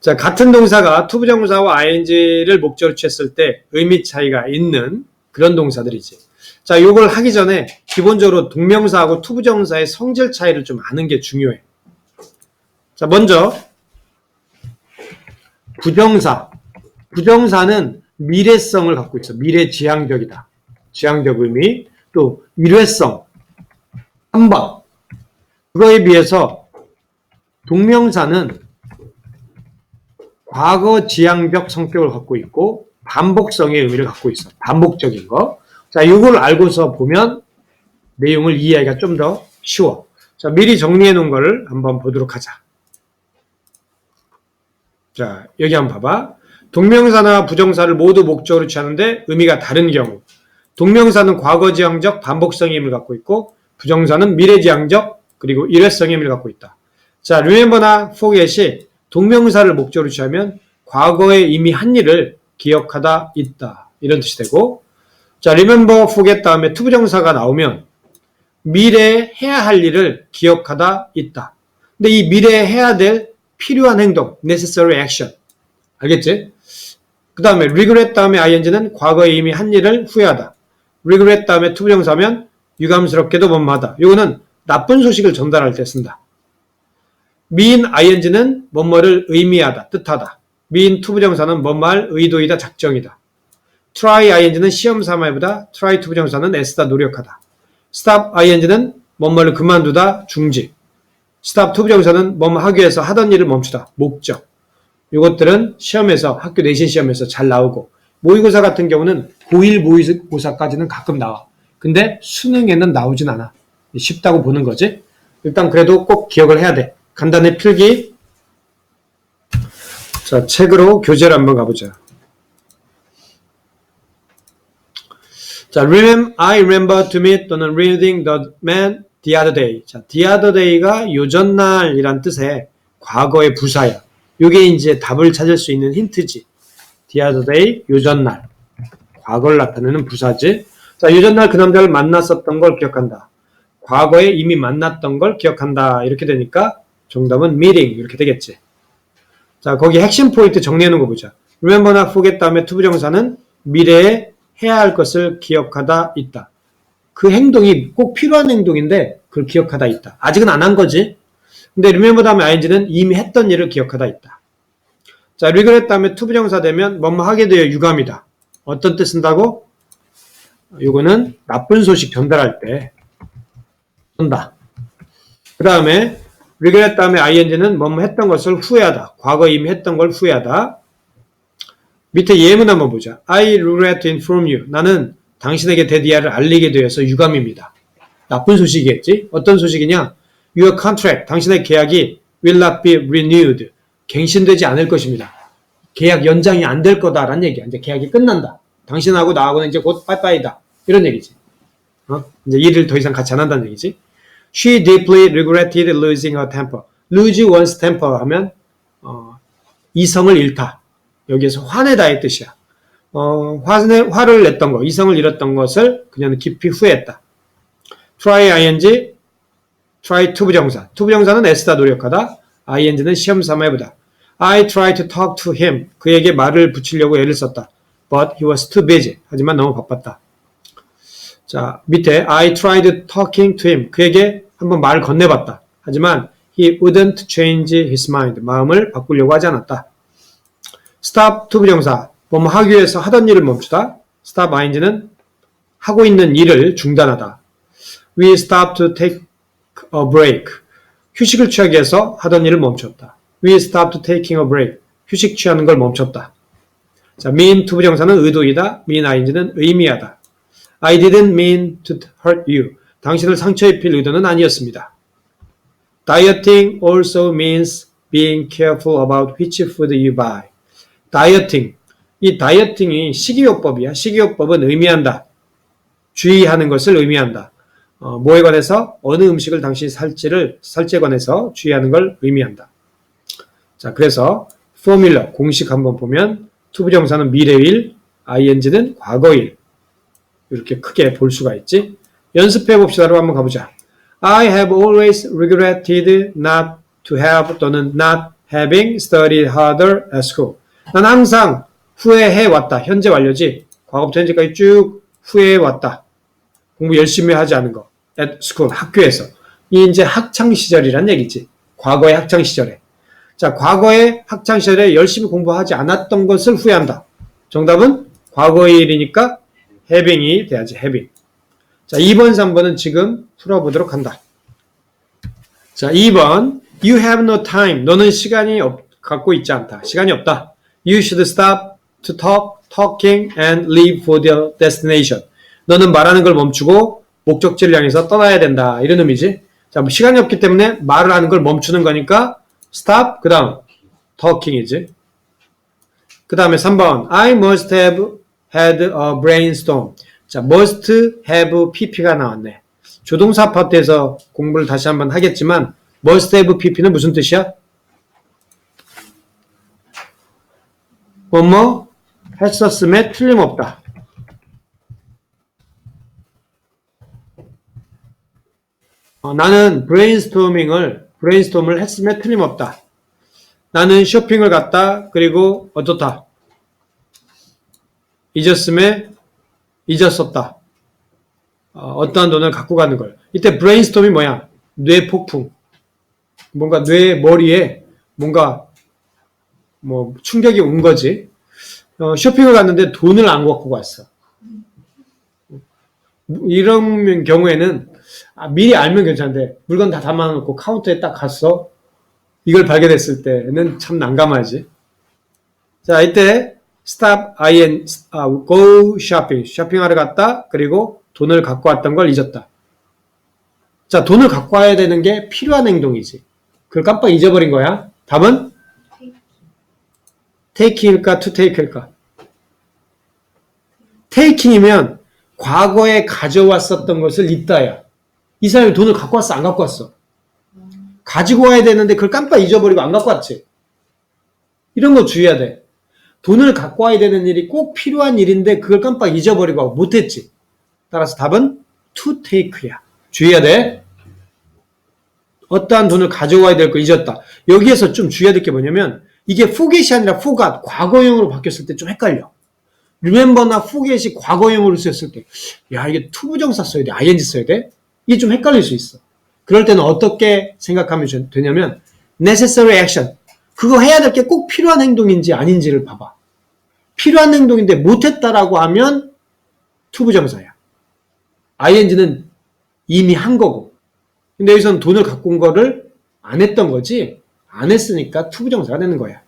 자, 같은 동사가 투부정사와 ing를 목적으로 취했을 때 의미 차이가 있는 그런 동사들이지. 자, 요걸 하기 전에 기본적으로 동명사하고 투부정사의 성질 차이를 좀 아는 게 중요해. 자, 먼저 부정사. 부정사는 미래성을 갖고 있어. 미래 지향적이다. 지향적 의미. 또 일회성. 한 번. 그거에 비해서 동명사는 과거 지향적 성격을 갖고 있고 반복성의 의미를 갖고 있어. 반복적인 거. 자, 이걸 알고서 보면 내용을 이해하기가 좀 더 쉬워. 자, 미리 정리해 놓은 거를 한번 보도록 하자. 자, 여기 한번 봐봐. 동명사나 부정사를 모두 목적으로 취하는데 의미가 다른 경우. 동명사는 과거지향적 반복성의 의미를 갖고 있고 부정사는 미래지향적 그리고 일회성의 의미를 갖고 있다. 자, remember나 forget이 동명사를 목적으로 취하면 과거에 이미 한 일을 기억하다 있다. 이런 뜻이 되고 자, remember, forget 다음에 투부정사가 나오면 미래에 해야 할 일을 기억하다 있다. 근데 이 미래에 해야 될 필요한 행동, necessary action. 알겠지? 그 다음에 regret 다음에 ing는 과거에 이미 한 일을 후회하다. regret 다음에 투부정사면 유감스럽게도 못마다. 이거는 나쁜 소식을 전달할 때 쓴다. 미인 ing는 뭐뭐를 의미하다, 뜻하다. 미인 투부정사는 뭐뭐할 의도이다, 작정이다. try ing는 시험 삼아보다, try 투부정사는 애쓰다, 노력하다. stop ing는 뭐뭐를 그만두다, 중지. stop 투부정사는 뭐뭐 하기 위해서 하던 일을 멈추다, 목적. 이것들은 시험에서 학교 내신 시험에서 잘 나오고 모의고사 같은 경우는 고1 모의고사까지는 가끔 나와. 근데 수능에는 나오진 않아. 쉽다고 보는 거지. 일단 그래도 꼭 기억을 해야 돼. 간단히 필기. 자, 책으로 교재를 한번 가보자. 자, remember, I remember to meet 또는 reading the man the other day. 자, the other day가 요전날이란 뜻의 과거의 부사야. 요게 이제 답을 찾을 수 있는 힌트지. the other day, 요전날. 과거를 나타내는 부사지. 자, 요전날 그 남자를 만났었던 걸 기억한다. 과거에 이미 만났던 걸 기억한다. 이렇게 되니까 정답은 meeting 이렇게 되겠지. 자, 거기 핵심 포인트 정리해 놓은 거 보자. remember나 forget 다음에 투부정사는 미래에 해야 할 것을 기억하다 있다. 그 행동이 꼭 필요한 행동인데 그걸 기억하다 있다. 아직은 안 한 거지. 근데 remember 다음에 ing는 이미 했던 일을 기억하다 있다. 자, regret 다음에 투부정사 되면 뭐뭐 하게 되어 유감이다. 어떤 뜻 쓴다고? 이거는 나쁜 소식 전달할 때 쓴다. 그 다음에 regret 다음에 ing는 뭐뭐 했던 것을 후회하다. 과거 이미 했던 걸 후회하다. 밑에 예문 한번 보자. I regret to inform you. 나는 당신에게 데디아를 알리게 되어서 유감입니다. 나쁜 소식이겠지? 어떤 소식이냐? Your contract, 당신의 계약이 will not be renewed. 갱신되지 않을 것입니다. 계약 연장이 안 될 거다라는 얘기야. 이제 계약이 끝난다. 당신하고 나하고는 이제 곧 빠이빠이다. 이런 얘기지. 어? 이제 일을 더 이상 같이 안 한다는 얘기지. She deeply regretted losing her temper. lose one's temper 하면 어, 이성을 잃다. 여기에서 화내다의 뜻이야. 어, 화내, 화를 냈던 거, 이성을 잃었던 것을 그녀는 깊이 후회했다. try ing, try 투부정사. 투부정사는 애쓰다 노력하다. ing는 시험 삼아 해보다. I tried to talk to him. 그에게 말을 붙이려고 애를 썼다. But he was too busy. 하지만 너무 바빴다. 자, 밑에 I tried talking to him. 그에게 한번 말을 건네봤다. 하지만 he wouldn't change his mind. 마음을 바꾸려고 하지 않았다. stop 투부정사. 뭐뭐 하기 위해서 하던 일을 멈추다. stop ing는 하고 있는 일을 중단하다. We stopped to take a break. 휴식을 취하기 위해서 하던 일을 멈췄다. We stopped taking a break. 휴식 취하는 걸 멈췄다. 자, mean 투부정사는 의도이다. mean ing는 의미하다. I didn't mean to hurt you. 당신을 상처 입힐 의도는 아니었습니다. Dieting also means being careful about which food you buy. 다이어팅. 이 다이어팅이 식이요법이야. 식이요법은 의미한다. 주의하는 것을 의미한다. 어, 뭐에 관해서 어느 음식을 당신이 살지를 살지에 관해서 주의하는 걸 의미한다. 자, 그래서 포뮬러 공식 한번 보면 투부정사는 미래일, ing는 과거일 이렇게 크게 볼 수가 있지. 연습해 봅시다로 한번 가보자. I have always regretted not to have 또는 not having studied harder at school. 난 항상 후회해 왔다. 현재 완료지. 과거부터 현재까지 쭉 후회해 왔다. 공부 열심히 하지 않은 거. at school, 학교에서. 이 이제 학창 시절이란 얘기지. 과거의 학창 시절에. 자, 과거의 학창 시절에 열심히 공부하지 않았던 것을 후회한다. 정답은 과거의 일이니까 having이 돼야지, having. 자, 2번, 3번은 지금 풀어보도록 한다. 자, 2번. You have no time. 너는 시간이 없, 갖고 있지 않다. 시간이 없다. You should stop to talk, talking and leave for the destination. 너는 말하는 걸 멈추고 목적지를 향해서 떠나야 된다. 이런 의미지. 자, 뭐 시간이 없기 때문에 말을 하는 걸 멈추는 거니까 stop, 그 다음 talking이지. 그 다음에 3번. I must have had a brainstorm. 자, must have pp가 나왔네. 조동사 파트에서 공부를 다시 한번 하겠지만 must have pp는 무슨 뜻이야? 뭐뭐 했었음에 틀림없다. 어, 나는 브레인스토밍을 브레인스톰을 했음에 틀림없다. 나는 쇼핑을 갔다. 그리고 어떻다. 잊었음에 잊었었다. 어, 떠한 돈을 갖고 가는 걸. 이때 브레인스톰이 뭐야? 뇌 폭풍. 뭔가 뇌 머리에 뭔가 뭐 충격이 온 거지. 어, 쇼핑을 갔는데 돈을 안 갖고 갔어. 이런 경우에는 아, 미리 알면 괜찮은데 물건 다 담아놓고 카운터에 딱 갔어. 이걸 발견했을 때는 참 난감하지. 자, 이때 stop, in, 아, go shopping. 쇼핑하러 갔다. 그리고 돈을 갖고 왔던 걸 잊었다. 자, 돈을 갖고 와야 되는 게 필요한 행동이지. 그걸 깜빡 잊어버린 거야. 답은 take일까 to take일까? taking이면 과거에 가져왔었던 것을 잊다야. 이 사람이 돈을 갖고 왔어, 안 갖고 왔어? 가지고 와야 되는데 그걸 깜빡 잊어버리고 안 갖고 왔지. 이런 거 주의해야 돼. 돈을 갖고 와야 되는 일이 꼭 필요한 일인데 그걸 깜빡 잊어버리고 못했지. 따라서 답은 to take야. 주의해야 돼. 어떠한 돈을 가져와야 될거 잊었다. 여기에서 좀 주의해야 될 게 뭐냐면 이게 forget이 아니라 forgot, 과거형으로 바뀌었을 때 좀 헷갈려. remember나 forget이 과거형으로 쓰였을 때, 야, 이게 투부정사 써야 돼? ing 써야 돼? 이게 좀 헷갈릴 수 있어. 그럴 때는 어떻게 생각하면 되냐면 necessary action. 그거 해야 될 게 꼭 필요한 행동인지 아닌지를 봐봐. 필요한 행동인데 못했다라고 하면 투부정사야. ing는 이미 한 거고. 근데 여기서는 돈을 갖고 온 거를 안 했던 거지. 안 했으니까 투부정사가 되는 거야.